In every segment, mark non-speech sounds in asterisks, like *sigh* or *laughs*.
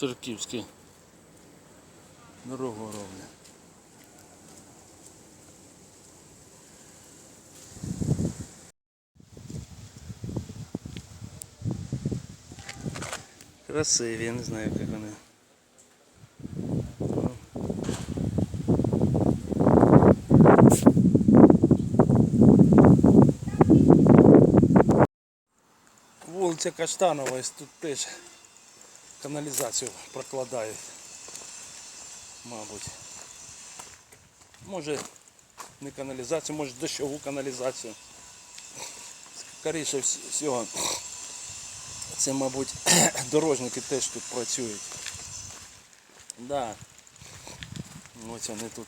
Церківський. Дорогу роблять. Красиві, я не знаю, як вони. Вулиця Каштанова, тут теж каналізацію прокладають. Мабуть. Може не каналізацію, може дощову каналізацію. Скоріше вс- всього. Це, мабуть, *coughs* дорожники теж тут працюють. Да. Ось вони тут.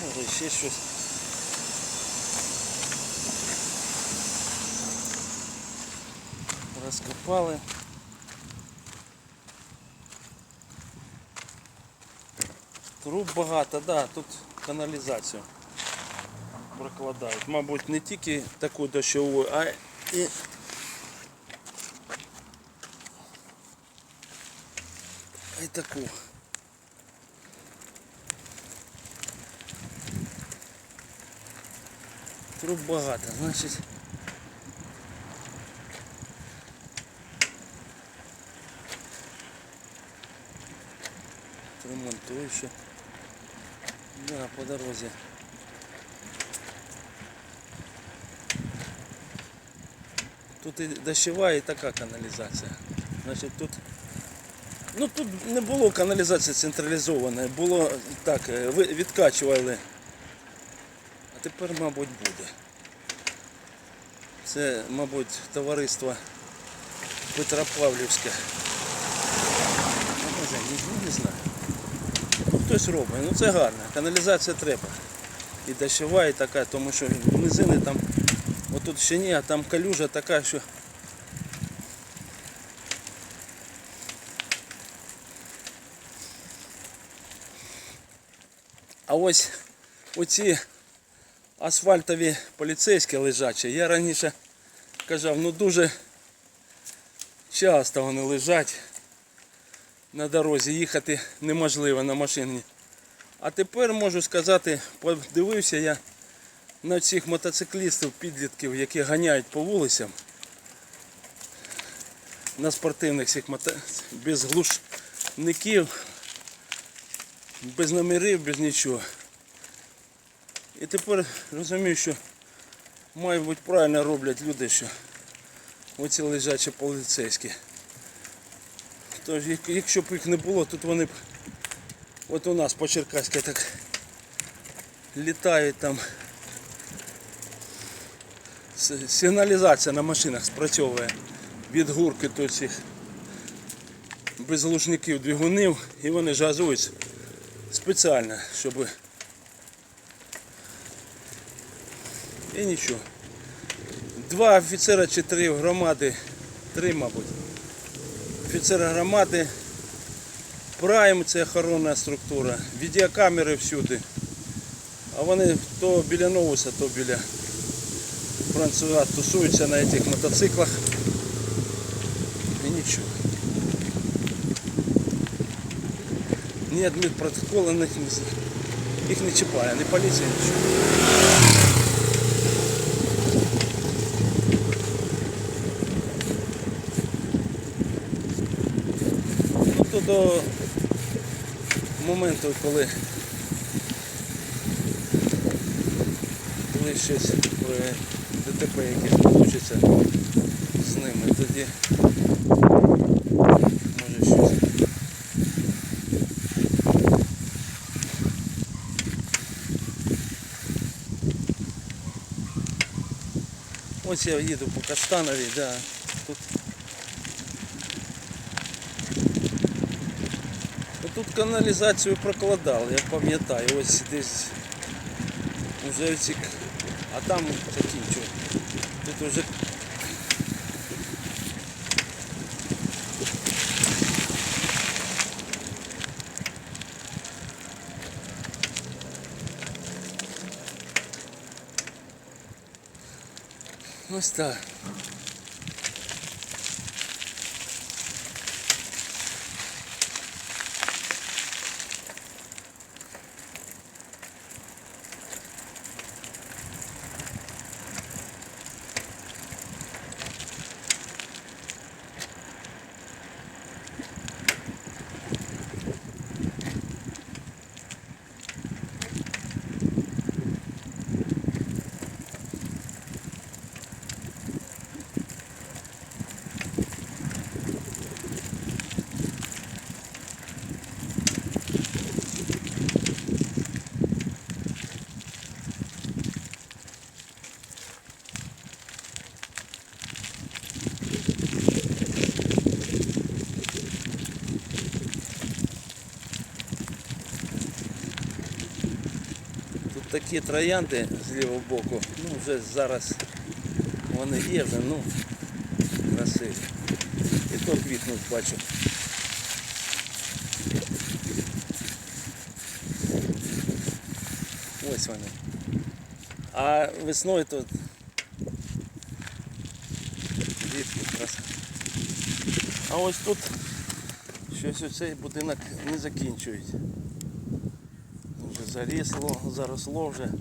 Може ще щось. Розкопали. Труб багато, да, тут каналізацію прокладають. Мабуть, не тільки таку дощову, а і і таку. Труб багато, значить. Ремонтую ще. Да, по дорозі. Тут і дощова, і така каналізація. Значить тут. Ну тут не було каналізації централізованої, було так, е, відкачували. А тепер, мабуть, буде. Це, мабуть, товариство Петропавлівське. Не знаю. Хтось робить, ну це гарно. Каналізація треба. І дощова, і така, тому що низини там, отут ще ні, а там калюжа така, що А ось оці асфальтові поліцейські лежачі, я раніше казав, ну дуже часто вони лежать на дорозі, їхати неможливо на машині. А тепер можу сказати, подивився я на цих мотоциклістів, підлітків, які ганяють по вулицям. На спортивних цих мото... без глушників, без номерів, без нічого. І тепер розумію, що мабуть правильно роблять люди, що оці лежачі поліцейські. Тож, якщо б їх не було, тут вони б от у нас по Черкаськи так літають там. Сигналізація на машинах спрацьовує від гурки то цих безглушників двигунів і вони ж газують спеціально, щоб і нічого. Два офіцера чи три громади, три, мабуть. Офіцери громади, Прайм це охоронна структура, відеокамери всюди. А вони то біля Новуса, то біля Француза тусуються на цих мотоциклах. І нічого. Ні адмінпротоколу, ні, їх не чіпає, ні поліція, нічого. До моменту, коли, коли про ДТП якесь получиться з ними, тоді може щось. Ось я їду по Каштановій, да, тут Ну, Тут каналізацію прокладали, я пам'ятаю, ось десь уже ці, а там закінчую. Тут вже Ось так. Тут такі троянди з лівого боку, ну вже зараз вони є вже, ну красиві. І то квітнуть бачу. Ось вони. А весною тут дітки краса. А ось тут щось оцей будинок не закінчують. Зарісло, заросло вже.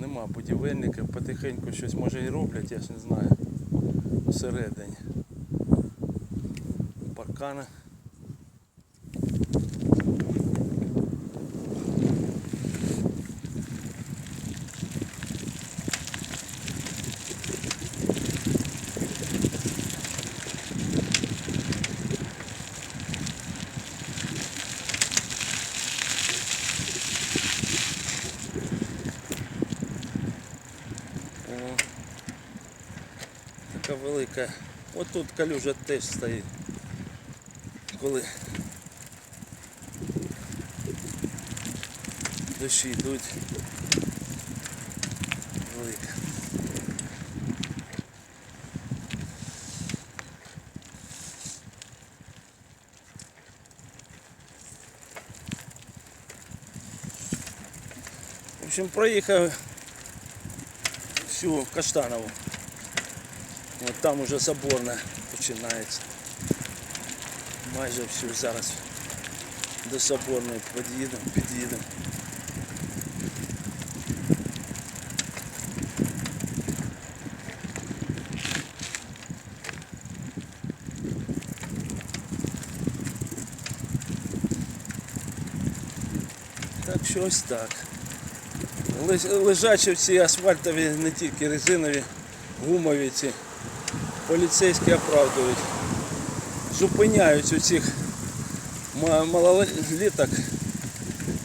Нема будівельників, потихеньку щось може і роблять, я ж не знаю. Всередині. Паркани. Така велика. От тут калюжа теж стоїть. Коли дощі йдуть. Велика. В общем, проїхав всю Каштанову. От там уже соборна починається. Майже всю зараз до соборної під'їдемо, під'їдемо. Так що ось так. Леж- Лежачі ці асфальтові, не тільки резинові, гумові ці поліцейські оправдують. Зупиняють у цих ма- малоліток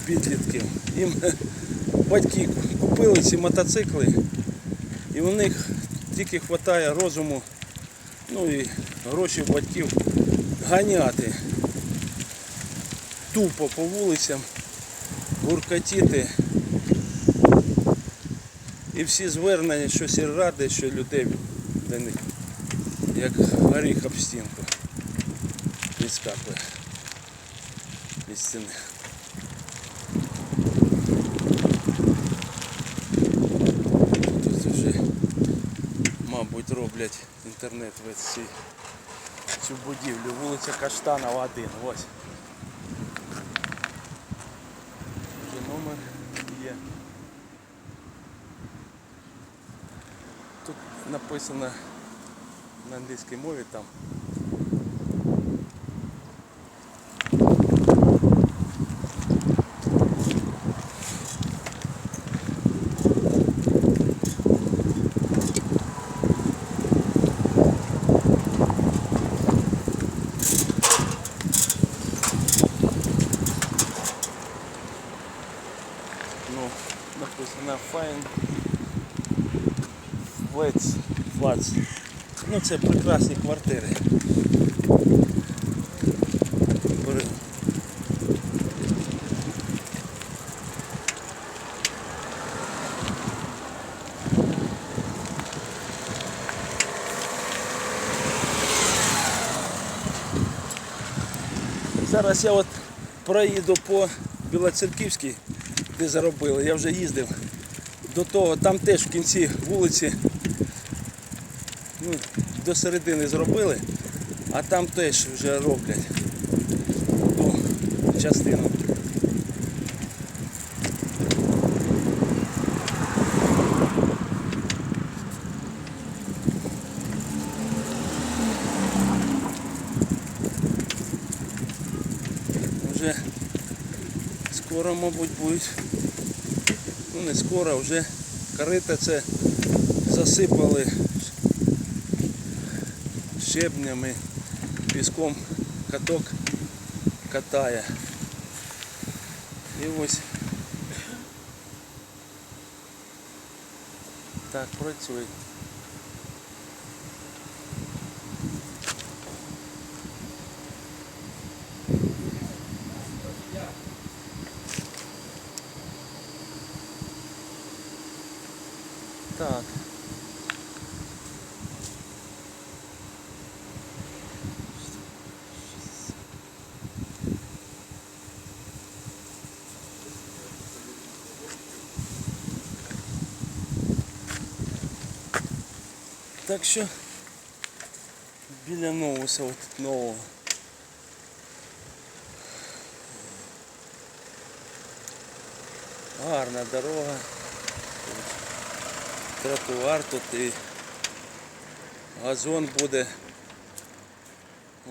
підлітків. Їм *laughs* батьки купили ці мотоцикли і у них тільки вистачає розуму, ну і гроші батьків ганяти тупо по вулицям, гуркотіти. І всі звернення, що сільради, що людей до них, як горіх об стінку, відскакує від стіни. Тут вже, мабуть, роблять інтернет в цій, цю будівлю. Вулиця Каштанова 1. Ось. Вже номер є. Тут написано на англійській мові там. Ну, написано Fine Flats. Flats. Ну це прекрасні квартири. Зараз я от проїду по Білоцерківській, де заробили. Я вже їздив до того, там теж в кінці вулиці ну, до середини зробили, а там теж вже роблять ту частину. Вже скоро, мабуть, будуть. Ну не скоро, вже корита це засипали щебнями, піском каток катає. І ось так працює. Так. Так що біля новуса от нового. Гарна дорога. Тротуар тут і газон буде.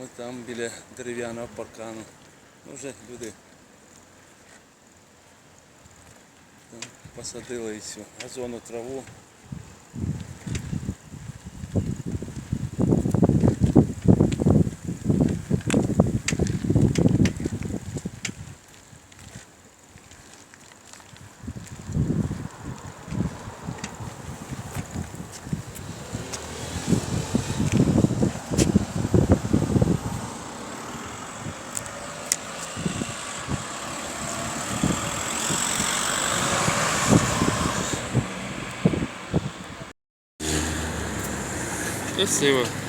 Ось там біля дерев'яного паркану. Ну вже люди там посадили все. Газону траву. Desceu, ó.